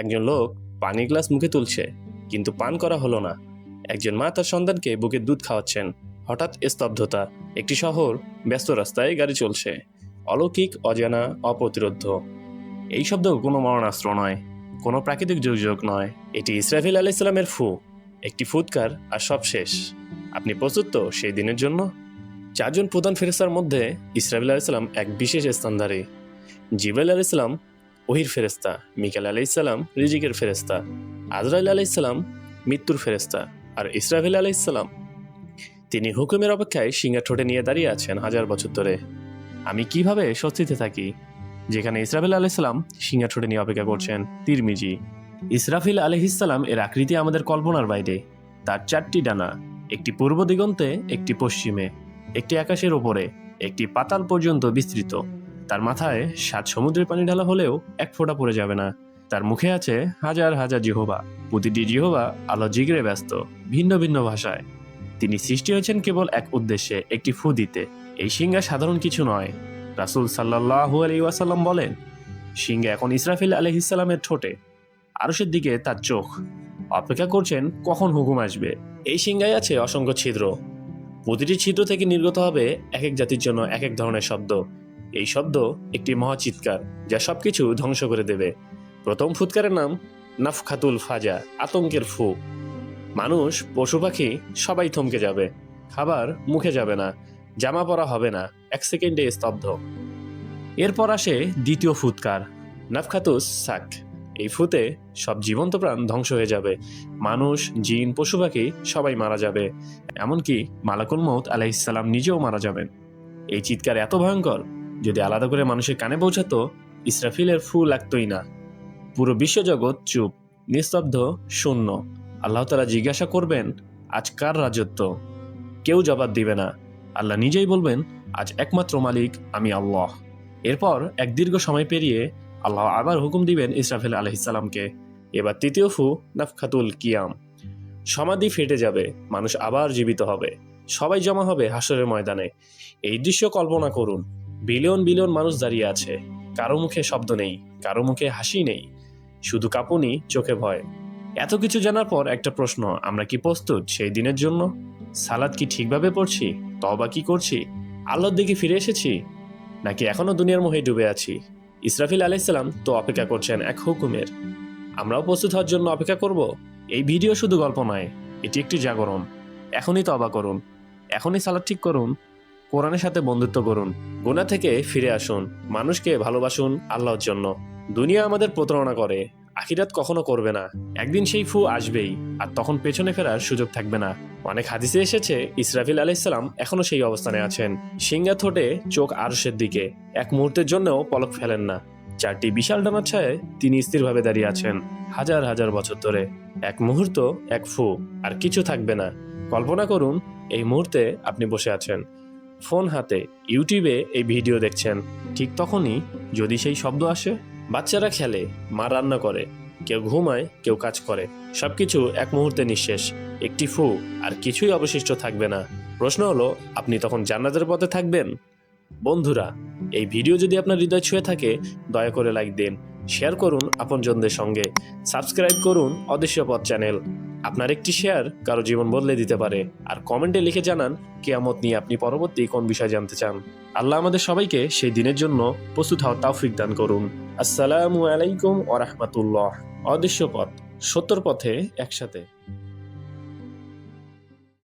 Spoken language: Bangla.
একজন লোক পানির গ্লাস মুখে তুলছে, কিন্তু পান করা হলো না। একজন মা তার সন্তানকে বুকে দুধ খাওয়াচ্ছেন। হঠাৎ স্তব্ধতা, একটি শহর, ব্যস্ত রাস্তায় গাড়ি চলছে। অলৌকিক, অজানা, অপ্রতিরোধ্য। এই শব্দ কোনো মরণাস্ত্র নয়, কোনো প্রাকৃতিক দুর্যোগ নয়। এটি ইসরাফিল আলাহ ইসলামের ফু, একটি ফুৎকার আর সব শেষ। আপনি প্রস্তুত তো সেই দিনের জন্য? চারজন প্রধান ফেরেস্তার মধ্যে ইসরাফিল আলাহ ইসলাম এক বিশেষ স্থানধারী। জিবাইল আলাহ ইসলাম ওহির ফেরেস্তা মিকাল আলাহ ইসলাম রিজিকের ফেরেস্তা আজরাইল আলাহ ইসলাম মৃত্যুর ফেরেস্তা আর ইসরাফিল আলাহ ইসলাম তিনি হুকুমের অপেক্ষায় সিঙ্গা ঠোঁটে নিয়ে দাঁড়িয়ে আছেন হাজার বছর ধরে। আমি কীভাবে স্বস্তিতে থাকি? যেখানে ইসরাফিল আলাইসাল্লাম সিঙ্গা ঠোঁটে নিয়ে অপেক্ষা করছেন তিরমিজি। ইসরাফিল আলহিসাল্লাম এর আকৃতি আমাদের কল্পনার বাইরে। তার চারটি ডানা, একটি পূর্ব দিগন্তে, একটি পশ্চিমে, একটি আকাশের ওপরে একটি পাতাল পর্যন্ত বিস্তৃত। তার মাথায় সাত সমুদ্রের পানি ঢালা হলেও এক ফোঁটা পড়ে যাবে না। তার মুখে আছে হাজার হাজার জিহোবা। প্রতিটি জিহোবা আলো জিগরে ব্যস্ত, ভিন্ন ভিন্ন ভাষায়। তিনি সৃষ্টি হয়েছেন কেবল এক উদ্দেশ্যে, একটি ফু দিতে। এই সিংহা সাধারণ কিছু নয়। রাসুল সাল্লাহু আলী ওয়াসাল্লাম বলেন, সিংহা এখন ইসরাফিল আলহিসাল্লামের ঠোঁটে। আরসের দিকে তার চোখ। অপেক্ষা করছেন কখন হুকুম আসবে। এই সিংহায় আছে অসংখ্য ছিদ্র। প্রতিটি ছিদ্র থেকে নির্গত হবে এক এক জাতির জন্য এক এক ধরনের শব্দ। এই শব্দ একটি মহাচিৎকার যা সবকিছু ধ্বংস করে দেবে। প্রথম ফুৎকারের নাম, নাফখাতুল ফাজা, আতঙ্কের ফু। মানুষ, পশু পাখি, সবাই থমকে যাবে। খাবার মুখে যাবে না, জামা পরা হবে না, এক সেকেন্ডে স্তব্ধ। এরপর আসে দ্বিতীয় ফুৎকার, নাফখাতুস সাক। এই ফুতে সব জীবন্ত প্রাণ ধ্বংস হয়ে যাবে। মানুষ, জিন, পশু পাখি সবাই মারা যাবে। এমনকি মালাকুল মৌত আলাইসাল্লাম নিজেও মারা যাবেন। এই চিৎকার এত ভয়ঙ্কর যদি আলাদা করে মানুষের কানে পৌঁছাতো, ইসরাফিলের ফু লাগতোই না। পুরো বিশ্বজগৎ চুপ, নিস্তব্ধ, শূন্য। আল্লাহ তালা জিজ্ঞাসা করবেন, আজ কার রাজত্ব? কেউ জবাব দিবে না। আল্লাহ নিজেই বলবেন, আজ একমাত্র মালিক আমি আল্লাহ। এরপর এক দীর্ঘ সময় পেরিয়ে আল্লাহ আবার হুকুম দিবেন ইসরাফিল আলহিসাল্লামকে এবার তৃতীয় ফু, নাফখাতুল কিয়াম। সমাধি ফেটে যাবে, মানুষ আবার জীবিত হবে। সবাই জমা হবে হাসরের ময়দানে। এই দৃশ্য কল্পনা করুন বিলিয়ন বিলিয়ন মানুষ দাঁড়িয়ে আছে। কারও মুখে শব্দ নেই, কারও মুখে হাসি নেই। শুধু কাঁপুনি, চোখে ভয়। এত কিছু জানার পর একটা প্রশ্ন, আমরা কি প্রস্তুত সেই দিনের জন্য? সালাদ কি ঠিকভাবে পড়ছি? তবা কি করছি? আল্লাহর দিকে ফিরে এসেছি? নাকি এখনও দুনিয়ার মোহে ডুবে আছি? ইসরাফিল আলাইসাল্লাম তো অপেক্ষা করছেন এক হুকুমের। আমরাও প্রস্তুত হওয়ার জন্য অপেক্ষা করব। এই ভিডিও শুধু গল্প নয়, এটি একটি জাগরণ। এখনই তবা করুন। এখনই সালাদ ঠিক করুন। কোরআনের সাথে বন্ধুত্ব করুন গোনা থেকে ফিরে আসুন, মানুষকে ভালোবাসুন আল্লাহর জন্য। দুনিয়া আমাদের প্রতারণা করে, আখিরাত কখনো করবে না। একদিন সেই ফু আসবেই, আর তখন পেছনে ফেরার সুযোগ থাকবে না। অনেক হাদিসে এসেছে, ইসরাফিল আলাইসাল্লাম এখনও সেই অবস্থানে আছেন। সিঙ্গা থোটে চোখ আরশের দিকে। এক মুহূর্তের জন্যও পলক ফেলেন না। চারটি বিশাল ডানার ছায় তিনি স্থিরভাবে দাঁড়িয়ে আছেন, হাজার হাজার বছর ধরে। এক মুহূর্ত, এক ফু, আর কিছু থাকবে না। কল্পনা করুন, এই মুহূর্তে আপনি বসে আছেন। ফোন হাতে ইউটিউবে এই ভিডিও দেখছেন। ঠিক তখনই যদি সেই শব্দ আসে, বাচ্চারা খেলে, মা রান্না করে, কেউ ঘুমায়, কেউ কাজ করে, সবকিছু এক মুহূর্তে নিঃশেষ। একটি ফু আর কিছুই অবশিষ্ট থাকবে না। প্রশ্ন হলো, আপনি তখন জান্নাতের পথে থাকবেন? বন্ধুরা, এই ভিডিও যদি আপনার হৃদয় ছুঁয়ে থাকে, দয়া করে লাইক দিন, শেয়ার করুন আপনজনদের সঙ্গে, সাবস্ক্রাইব করুন অদৃশ্য পথ চ্যানেল। আপনার একটি শেয়ার কারও জীবন বদলে দিতে পারে। আর কমেন্টে লিখে জানান কেয়ামত নিয়ে আপনি পরবর্তী কোন বিষয় জানতে চান। আল্লাহ আমাদের সবাইকে সেই দিনের জন্য প্রস্তুত হওয়ার তাওফিক দান করুন। আসসালামু আলাইকুম ওরহমতুল্লাহ অদৃশ্য পথ সত্তর পথে একসাথে।